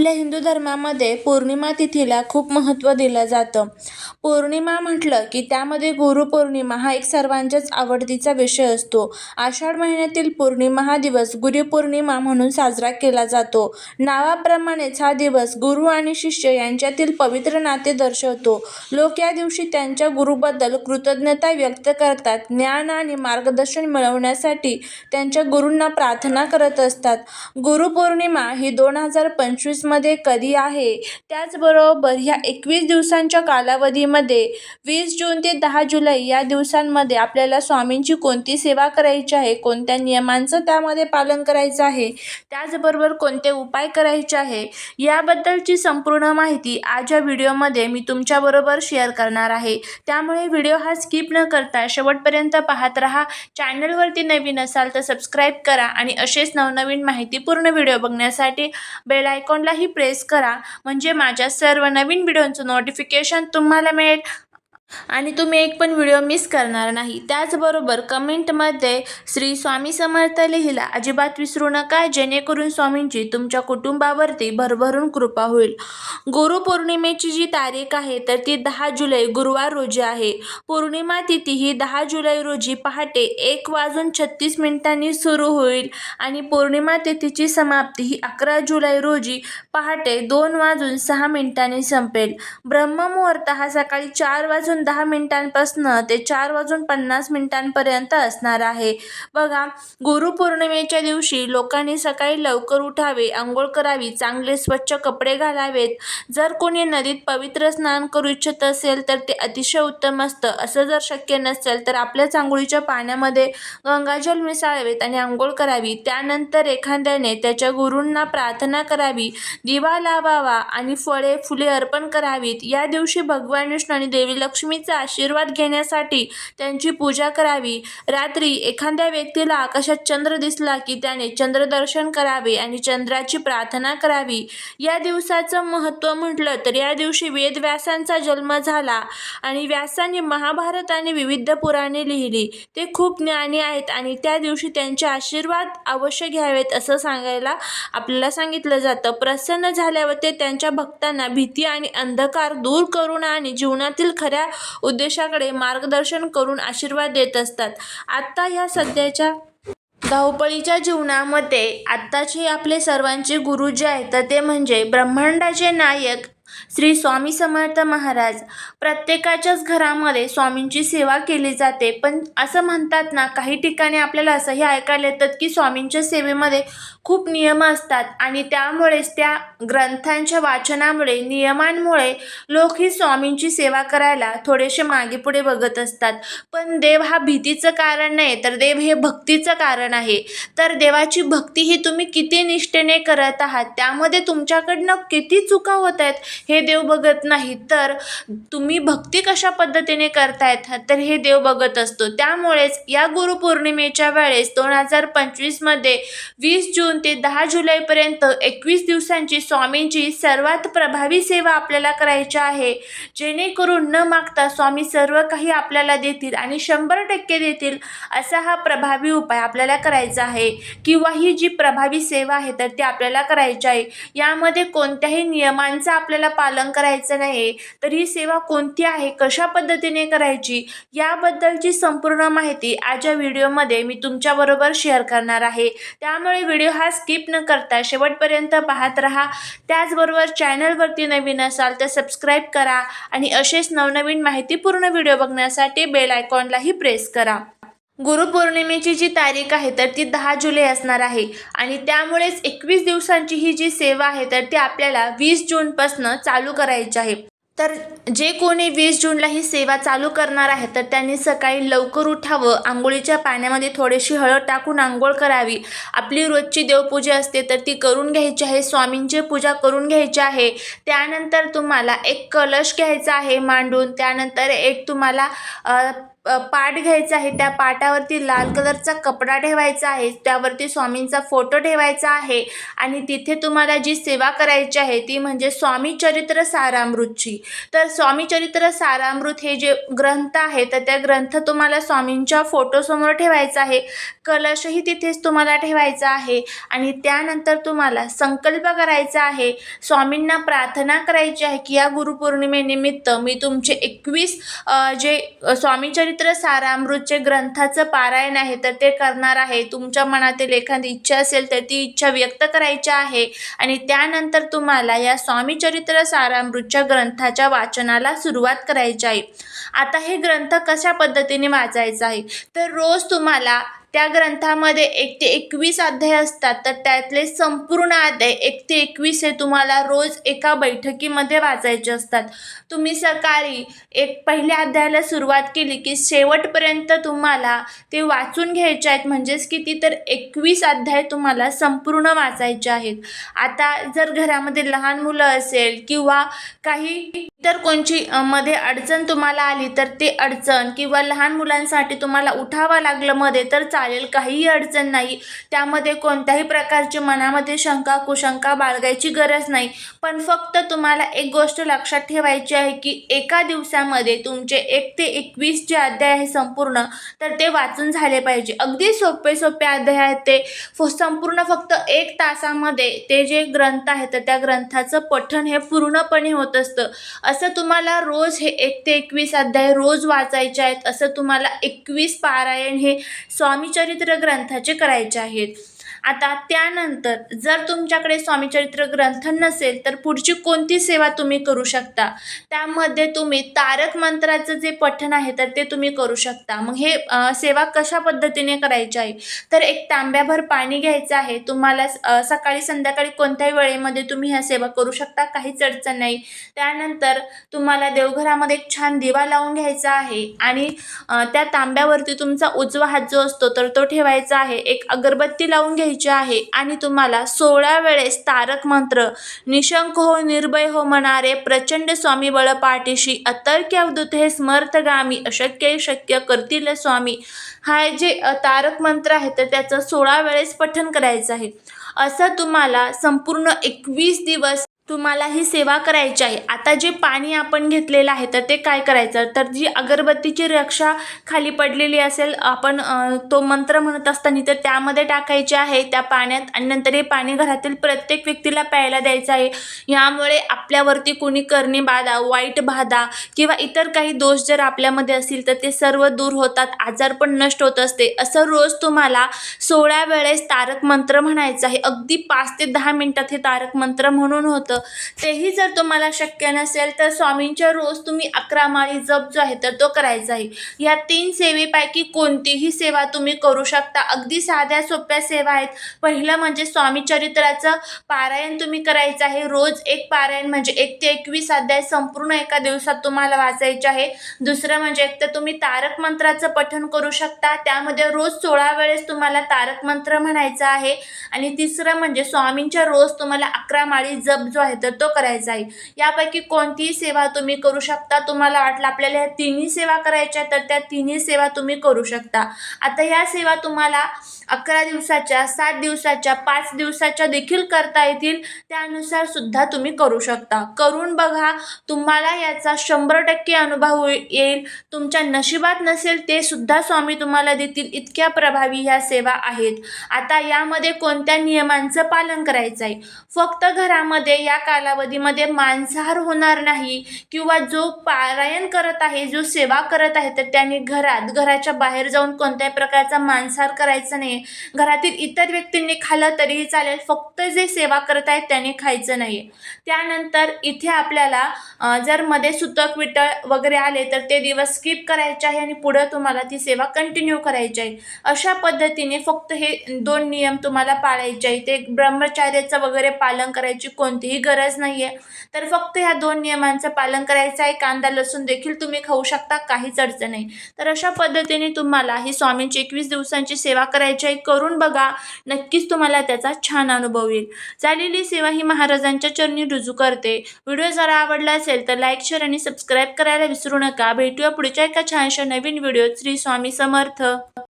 आपल्या हिंदू धर्मामध्ये पौर्णिमा तिथीला खूप महत्त्व दिलं जातं. पौर्णिमा म्हटलं की त्यामध्ये गुरुपौर्णिमा हा एक सर्वांच्याच आवडतीचा विषय असतो. आषाढ महिन्यातील पौर्णिमा हा दिवस गुरुपौर्णिमा म्हणून साजरा केला जातो. नावाप्रमाणेच हा दिवस गुरु आणि शिष्य यांच्यातील पवित्र नाते दर्शवतो. लोक या दिवशी त्यांच्या गुरुबद्दल कृतज्ञता व्यक्त करतात. ज्ञान आणि मार्गदर्शन मिळवण्यासाठी त्यांच्या गुरूंना प्रार्थना करत असतात. गुरुपौर्णिमा ही दोन हजार पंचवीस पंचवीसमध्ये कधी आहे? त्याचबरोबर ह्या एकवीस दिवसांच्या कालावधीमध्ये वीस जून ते दहा जुलै या दिवसांमध्ये आपल्याला स्वामींची कोणती सेवा करायची आहे? कोणत्या नियमांचं त्यामध्ये पालन करायचं आहे? त्याचबरोबर कोणते उपाय करायचे आहे? याबद्दलची संपूर्ण माहिती आज या व्हिडिओमध्ये मी तुमच्याबरोबर शेअर करणार आहे. त्यामुळे व्हिडिओ हा स्किप न करता शेवटपर्यंत पाहत राहा. चॅनलवरती नवीन असाल तर सबस्क्राईब करा आणि असेच नवनवीन माहितीपूर्ण व्हिडिओ बघण्यासाठी बेल आयकॉनला प्रेस करा. म्हणजे माझ्या सर्व नवीन व्हिडिओंचं नोटिफिकेशन तुम्हाला मिळेल. आणि तुम्ही एक पण व्हिडिओ मिस करणार नाही. त्याचबरोबर कमेंटमध्ये श्री स्वामी समर्थ लिहिला अजिबात विसरू नका जेणेकरून स्वामींची तुमच्या कुटुंबावरती भरभरून कृपा होईल. गुरुपौर्णिमेची जी तारीख आहे तर ती दहा जुलै गुरुवार रोजी आहे. पौर्णिमा तिथी ही दहा जुलै रोजी पहाटे एक वाजून छत्तीस मिनिटांनी सुरू होईल आणि पौर्णिमा तिथीची समाप्ती ही अकरा जुलै रोजी पहाटे दोन वाजून सहा मिनिटांनी संपेल. ब्रह्ममुहूर्त हा सकाळी चार वाजून दहा मिनिटांपासून ते चार वाजून पन्नास मिनिटांपर्यंत असणार आहे. बघा गुरुपौर्णिमेच्या दिवशी लोकांनी सकाळी लवकर उठावे आंघोळ करावी चांगले स्वच्छ कपडे घालावेत. जर कोणी नदीत पवित्र स्नान करू इच्छित असेल तर ते अतिशय उत्तम असतं. असं जर शक्य नसेल तर आपल्याच आंघोळीच्या पाण्यामध्ये गंगाजल मिसळावेत आणि आंघोळ करावी. त्यानंतर एखाद्याने त्याच्या गुरूंना प्रार्थना करावी दिवा लावावा आणि फळे फुले अर्पण करावीत. या दिवशी भगवान विष्णू आणि देवी लक्ष्मीचा आशीर्वाद घेण्यासाठी त्यांची पूजा करावी. रात्री एखाद्या व्यक्तीला आकाशात चंद्र दिसला की त्याने चंद्रदर्शन करावे आणि चंद्राची प्रार्थना करावी. या दिवसाचं महत्त्व म्हटलं तर या दिवशी वेदव्यासांचा जन्म झाला आणि व्यासांनी महाभारत आणि विविध पुराणे लिहिली. ते खूप ज्ञानी आहेत आणि त्या दिवशी त्यांचे आशीर्वाद अवश्य घ्यावेत असं सांगायला आपल्याला सांगितलं जातं. प्रसन्न झाल्यावर ते त्यांच्या भक्तांना भीती आणि अंधकार दूर करून आणि जीवनातील खऱ्या उद्देशाकडे मार्गदर्शन करून आशीर्वाद देत असतात. आत्ता ह्या सध्याच्या धावपळीच्या जीवनामध्ये आत्ताचे आपले सर्वांचे गुरु जे आहेत तर ते म्हणजे ब्रह्मांडाचे नायक श्री स्वामी समर्थ महाराज. प्रत्येकाच्याच घरामध्ये स्वामींची सेवा केली जाते. पण असं म्हणतात ना काही ठिकाणी आपल्याला असंही ऐकायला येतात की स्वामींच्या सेवेमध्ये खूप नियम असतात. आणि त्यामुळेच त्या ग्रंथांच्या वाचनामुळे नियमांमुळे लोक ही स्वामींची सेवा करायला थोडेसे मागे पुढे बघत असतात. पण देव हा भीतीचं कारण नाही तर देव हे भक्तीचं कारण आहे. तर देवाची भक्ती ही तुम्ही किती निष्ठेने करत आहात त्यामध्ये तुमच्याकडनं किती चुका होत आहेत हे देव बघत नाही तर तुम्ही भक्ती कशा पद्धतीने करतायत? तर हे देव बघत असतो. त्यामुळेच या गुरुपौर्णिमेच्या वेळेस दोन हजार पंचवीसमध्ये वीस जून ते दहा जुलैपर्यंत एकवीस दिवसांची स्वामींची सर्वात प्रभावी सेवा आपल्याला करायची आहे. जेणेकरून न मागता स्वामी सर्व काही आपल्याला देतील आणि शंभर टक्के देतील असा हा प्रभावी उपाय आपल्याला करायचा आहे. किंवा ही जी प्रभावी सेवा आहे तर ती आपल्याला करायची आहे. यामध्ये कोणत्याही नियमांचा आपल्याला पालन करायचं नाही तर ही सेवा कोणती आहे कशा पद्धतीने करायची याबद्दलची संपूर्ण माहिती आज या व्हिडिओमध्ये मी तुमच्याबरोबर शेअर करणार आहे. त्यामुळे व्हिडिओ हा स्किप न करता शेवटपर्यंत पाहत राहा. त्याचबरोबर चॅनलवरती नवीन असाल तर सबस्क्राईब करा आणि असेच नवनवीन माहितीपूर्ण व्हिडिओ बघण्यासाठी बेल आयकॉनलाही प्रेस करा. गुरुपौर्णिमेची जी तारीख आहे तर ती दहा जुलै असणार आहे. आणि त्यामुळेच एकवीस दिवसांची ही जी सेवा आहे तर ती आपल्याला वीस जूनपासनं चालू करायची आहे. तर जे कोणी वीस जूनला ही सेवा चालू करणार आहे तर त्यांनी सकाळी लवकर उठावं आंघोळीच्या पाण्यामध्ये थोडीशी हळद टाकून आंघोळ करावी. आपली रोजची देवपूजा असते तर ती करून घ्यायची आहे स्वामींची पूजा करून घ्यायची आहे. त्यानंतर तुम्हाला एक कलश घ्यायचा आहे मांडून त्यानंतर एक तुम्हाला पाट घ्यायचा आहे. त्या पाटावरती लाल कलरचा कपडा ठेवायचा आहे. त्यावरती स्वामींचा फोटो ठेवायचा आहे. आणि तिथे तुम्हाला जी सेवा करायची आहे ती म्हणजे स्वामी चरित्र सारामृतची. तर स्वामी चरित्र सारामृत हे जे ग्रंथ आहे तर त्या ग्रंथ तुम्हाला स्वामींच्या फोटोसमोर ठेवायचा आहे. कलशही तिथेच तुम्हाला ठेवायचा आहे. आणि त्यानंतर तुम्हाला संकल्प करायचा आहे. स्वामींना प्रार्थना करायची आहे की या गुरुपौर्णिमेनिमित्त मी तुमचे एकवीस जे स्वामी चरित्र पवित्र सारामृतचे ग्रंथाचं पारायण आहे तर ते करणार आहे. तुमच्या मनातील एखादी इच्छा असेल तर ती इच्छा व्यक्त करायची आहे. आणि त्यानंतर तुम्हाला या स्वामीचरित्र सारामृतच्या ग्रंथाच्या वाचनाला सुरुवात करायची आहे. आता हे ग्रंथ कशा पद्धतीने वाचायचं आहे? तर रोज तुम्हाला त्या ग्रंथामध्ये एक ते एकवीस अध्याय असतात तर त्यातले संपूर्ण अध्याय एक ते एकवीस हे तुम्हाला रोज एका बैठकीमध्ये वाचायचे असतात. तुम्ही सकाळी एक पहिल्या अध्यायाला सुरुवात केली की शेवटपर्यंत तुम्हाला ते वाचून घ्यायचे आहेत म्हणजेच किती तर एकवीस अध्याय तुम्हाला संपूर्ण वाचायचे आहेत. आता जर घरामध्ये लहान मुलं असेल किंवा काही इतर कोणची मध्ये अडचण तुम्हाला आली तर ते अडचण किंवा लहान मुलांसाठी तुम्हाला उठावं लागलं मध्ये तर चा चालेल काहीही अडचण नाही. त्यामध्ये कोणत्याही प्रकारची मनामध्ये शंका कुशंका बाळगायची गरज नाही. पण फक्त तुम्हाला एक गोष्ट लक्षात ठेवायची आहे की एका दिवसामध्ये तुमचे एक ते एकवीस जे अध्याय आहे संपूर्ण तर ते वाचून झाले पाहिजे. अगदी सोपे सोपे अध्याय आहेत ते. संपूर्ण फक्त एक तासामध्ये ते जे ग्रंथ आहे तर त्या ग्रंथाचं पठण हे पूर्णपणे होत असतं. असं तुम्हाला रोज हे एक ते एकवीस अध्याय रोज वाचायचे आहेत असं तुम्हाला एकवीस पारायण हे स्वामी चरित्र ग्रंथाचे करायचे आहेत. आता त्यानंतर जर तुमच्याकडे स्वामीचरित्र ग्रंथ नसेल तर पुढची कोणती सेवा तुम्ही करू शकता? त्यामध्ये तुम्ही तारक मंत्राचं जे पठण आहे तर ते तुम्ही करू शकता. मग हे सेवा कशा पद्धतीने करायची आहे? तर एक तांब्याभर पाणी घ्यायचं आहे. तुम्हाला सकाळी संध्याकाळी कोणत्याही वेळेमध्ये तुम्ही ह्या सेवा करू शकता काहीच अडचण नाही. त्यानंतर तुम्हाला देवघरामध्ये एक छान दिवा लावून घ्यायचा आहे आणि त्या तांब्यावरती तुमचा उजवा हात जो असतो तर तो ठेवायचा आहे. एक अगरबत्ती लावून घ्यायची आहे. आणि तुम्हाला सोळा वेळेस तारक मंत्र निशंक हो निर्भय हो म्हणारे प्रचंड स्वामी बळ पाठीशी अतर्क्य अवधूत हे स्मर्थगामी अशक्य शक्य करतील स्वामी. हा जे तारक मंत्र आहे तर त्याचं सोळा वेळेस पठण करायचं आहे. असं तुम्हाला संपूर्ण एकवीस दिवस तुम्हाला ही सेवा करायची आहे. आता जे पाणी आपण घेतलेलं आहे तर ते काय करायचं? तर जी अगरबत्तीची रक्षा खाली पडलेली असेल आपण तो मंत्र म्हणत असताना तर त्यामध्ये टाकायचे आहे त्या पाण्यात आणि नंतर हे पाणी घरातील प्रत्येक व्यक्तीला प्यायला द्यायचं आहे. यामुळे आपल्यावरती कोणी करणी बाधा वाईट बाधा किंवा इतर काही दोष जर आपल्यामध्ये असतील तर ते सर्व दूर होतात आजार पण नष्ट होत असते. असं रोज तुम्हाला सोळा वेळेस तारक मंत्र म्हणायचं आहे. अगदी पाच ते दहा मिनटात हे तारक मंत्र म्हणून होतं. तेही जर तुम्हाला शक्य नसेल तर स्वामींच्या रोज तुम्ही अकरा माळी जप जो आहे तर तो करायचा आहे. या तीन सेवेपैकी कोणतीही सेवा तुम्ही करू शकता. अगदी साध्या सोप्या सेवा आहेत. पहिलं म्हणजे स्वामी चरित्राचं पारायण तुम्ही करायचं आहे. रोज एक पारायण म्हणजे एक ते एकवीस अध्याय संपूर्ण एका दिवसात तुम्हाला वाचायचे आहे. दुसरं म्हणजे एक तर तुम्ही तारक मंत्राचं पठण करू शकता. त्यामध्ये रोज सोळा वेळेस तुम्हाला तारक मंत्र म्हणायचा आहे. आणि तिसरं म्हणजे स्वामींच्या रोज तुम्हाला अकरा माळी जप जो आहे तर तो करायचा आहे यापैकी कोणतीही सेवा तुम्ही करू शकता. तुम्हाला वाटलं आपल्याला ह्या तिन्ही सेवा करायच्या तर त्या तिन्ही सेवा तुम्ही करू शकता. आता ह्या सेवा तुम्हाला अकरा दिवसाच्या सात दिवसाच्या पाच दिवसाच्या देखील करता येतील. त्यानुसार सुद्धा तुम्ही करू शकता. करून बघा तुम्हाला याचा शंभर टक्के अनुभव येईल. तुमच्या नशिबात नसेल ते सुद्धा स्वामी तुम्हाला देतील. इतक्या प्रभावी ह्या सेवा आहेत. आता यामध्ये कोणत्या नियमांचं पालन करायचं आहे फक्त घरामध्ये या कालावधीमध्ये मांसाहार होणार नाही किंवा जो पारायण करत आहे जो सेवा करत आहे तर त्याने घरात घराच्या बाहेर जाऊन कोणत्याही प्रकारचा मांसाहार करायचा नाही. घरातील इतर व्यक्तींनी खाल्लं तरीही चालेल फक्त जे सेवा करत आहेत त्याने खायचं नाही. त्यानंतर इथे आपल्याला जर मध्ये सुतक विटळ वगैरे आले तर ते दिवस स्किप करायचे आहे आणि पुढं तुम्हाला ती सेवा कंटिन्यू करायची आहे. अशा पद्धतीने फक्त हे दोन नियम तुम्हाला पाळायचे आहे ते ब्रह्मचार्याचं वगैरे पालन करायची कोणतीही गरज नाही आहे तर फक्त ह्या दोन नियमांचं पालन करायचं आहे. कांदा लसूण देखील तुम्ही खाऊ शकता काहीच अडचण नाही. तर अशा पद्धतीने तुम्हाला ही स्वामींची एकवीस दिवसांची सेवा करायची आहे. करून बघा नक्कीच तुम्हाला त्याचा छान अनुभव येईल. झालेली सेवा ही महाराजांच्या चरणी रुजू करते. व्हिडिओ जरा आवडला असेल तर लाईक शेअर आणि सबस्क्राईब करायला विसरू नका. भेटूया पुढच्या एका छानशा नवीन व्हिडिओ श्री स्वामी समर्थ.